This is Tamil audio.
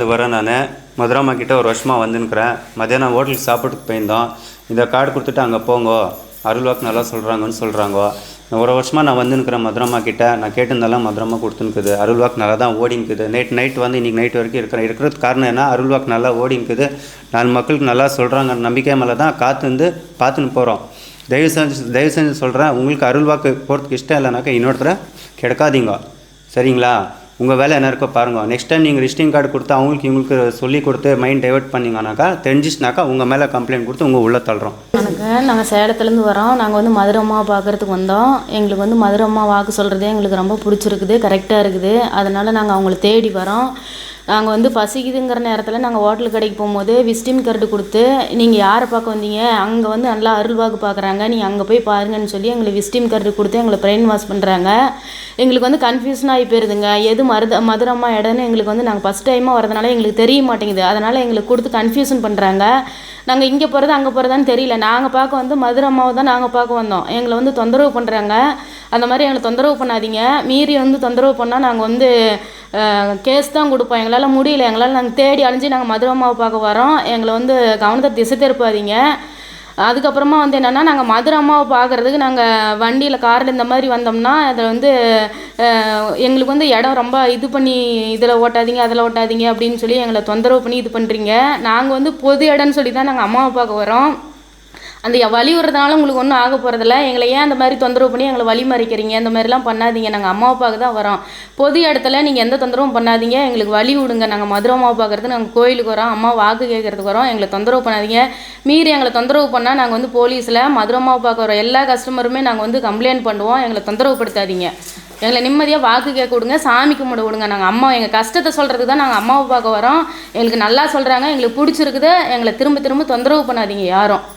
இது வரேன் நான். மதுராமா கிட்டே ஒரு வருஷமாக வந்துன்னுக்குறேன். மதியானம் ஹோட்டலுக்கு சாப்பிட்டுக்கு போயிருந்தோம். இந்த கார்டு கொடுத்துட்டு அங்கே போங்கோ. அருள்வாக்கு நல்லா சொல்கிறாங்கன்னு சொல்கிறாங்கோ ஒரு வருஷமாக நான் வந்துன்னுக்குறேன் மதுராமா கிட்டே. நான் கேட்டிருந்தாலும் மதுராமா கொடுத்துனுக்குது அருள்வாக்கு நல்லா தான் ஓடிங்குது நைட் நைட் வந்து இன்றைக்கி நைட் வரைக்கும் இருக்கிறேன். இருக்கிறதுக்கு காரணம் என்ன? அருள்வாக்கு நல்லா ஓடிங்குது நாலு மக்களுக்கு நல்லா சொல்கிறாங்க நம்பிக்கை மேலே தான் காத்துந்து பார்த்துன்னு போகிறோம் தயவு செஞ்சு தயவு செஞ்சு சொல்கிறேன் உங்களுக்கு அருள்வாக்கு போகிறதுக்கு இஷ்டம் இல்லைனாக்கா இன்னொருத்தர கிடைக்காதீங்க. சரிங்களா? உங்கள் வேலை என்ன இருக்கோ பாருங்கள் நெக்ஸ்ட் டைம் நீங்கள் ரிஸ்டிங் கார்டு கொடுத்து அவங்களுக்கு இவங்களுக்கு சொல்லி கொடுத்து மைண்ட் டைவெர்ட் பண்ணிங்கனாக்கா தெரிஞ்சிச்சுனாக்கா உங்கள் மேலே கம்ப்ளைண்ட் கொடுத்து உங்கள் உள்ள தள்ளுறோம். வணக்கம். நாங்கள் சேலத்துலேருந்து வரோம். நாங்கள் வந்து மதுரை அம்மாவை பார்க்கறதுக்கு வந்தோம். எங்களுக்கு வந்து மதுரை அம்மா வாக்கு சொல்கிறதே எங்களுக்கு ரொம்ப பிடிச்சிருக்குது கரெக்டாக இருக்குது. அதனால் நாங்கள் அவங்கள தேடி வரோம். நாங்கள் வந்து பசிக்குதுங்கிற நேரத்தில் நாங்கள் ஹோட்டல் கடைக்கு போகும்போது விசிட்டிங் கார்டு கொடுத்து நீங்கள் யாரை பார்க்க வந்தீங்க? அங்கே வந்து நல்லா அருள்வாக்கு பார்க்குறாங்க நீங்கள் அங்கே போய் பாருங்கன்னு சொல்லி எங்களுக்கு விசிட்டிங் கார்டு கொடுத்து எங்களை பிரெயின் வாஷ் பண்ணுறாங்க எங்களுக்கு வந்து கன்ஃபியூஷன் ஆகி போயிருதுங்க. எது மருத மதுரம்மா இடம்னு எங்களுக்கு வந்து நாங்கள் ஃபஸ்ட் டைமாக வரதுனால எங்களுக்கு தெரிய மாட்டேங்குது. அதனால் எங்களுக்கு கொடுத்து கன்ஃபியூஷன் பண்ணுறாங்க நாங்கள் இங்கே போகிறது அங்கே போகிறதான்னு தெரியல. நாங்கள் பார்க்க வந்து மதுரை அம்மாவை தான் நாங்கள் பார்க்க வந்தோம். எங்களை வந்து தொந்தரவு பண்ணுறாங்க அந்த மாதிரி எங்களை தொந்தரவு பண்ணாதீங்க. மீறி வந்து தொந்தரவு பண்ணால் நாங்கள் வந்து கேஸ் தான் கொடுப்போம். எங்களால் முடியல. எங்களால் நாங்கள் தேடி அழிஞ்சு நாங்கள் மதுரை அம்மாவை பார்க்க வரோம். எங்களை வந்து கவனத்தை திசை திருப்பாதீங்க. அதுக்கப்புறமா வந்து என்னென்னா நாங்கள் மதுரை அம்மாவை பார்க்குறதுக்கு நாங்கள் வண்டியில் காரில் இந்த மாதிரி வந்தோம்னா அதில் வந்து எங்களுக்கு வந்து இடம் ரொம்ப இது பண்ணி இதில் ஓட்டாதீங்க அதில் ஓட்டாதீங்க அப்படின்னு சொல்லி எங்களை தொந்தரவு பண்ணி இது பண்ணுறீங்க நாங்கள் வந்து பொது இடம்னு சொல்லி தான் நாங்கள் அம்மாவை பார்க்க வரோம். அந்த வழி விடுறதுனால உங்களுக்கு ஒன்றும் ஆக போகிறதில்ல எங்களை ஏன் அந்த மாதிரி தொந்தரவு பண்ணி எங்களை வழி மறிக்கிறீங்க இந்த மாதிரிலாம் பண்ணாதீங்க. நாங்கள் அம்மா அப்பாவுக்கு தான் வரோம். பொது இடத்துல நீங்கள் எந்த தொந்தரவும் பண்ணாதீங்க. எங்களுக்கு வழி விடுங்க. நாங்கள் மதுரை அம்மா பார்க்குறது நாங்கள் கோயிலுக்கு வரோம். அம்மா வாக்கு கேட்கறதுக்கு வரோம். எங்களை தொந்தரவு பண்ணாதீங்க. மீறி எங்களை தொந்தரவு பண்ணால் நாங்கள் வந்து போலீஸில் மதுரை அம்மா பார்க்க வர எல்லா கஸ்டமருமே நாங்கள் வந்து கம்ப்ளைண்ட் பண்ணுவோம். எங்களை தொந்தரவு படுத்தாதீங்க எங்களை நிம்மதியாக வாக்கு கேட்க விடுங்க. சாமி கும்பிட விடுங்க. நாங்கள் அம்மா எங்கள் கஷ்டத்தை சொல்கிறதுக்கு தான் நாங்கள் அம்மாவை பார்க்க வரோம். எங்களுக்கு நல்லா சொல்கிறாங்க எங்களுக்கு பிடிச்சிருக்குது. எங்களை திரும்ப திரும்ப தொந்தரவு பண்ணாதீங்க யாரும்.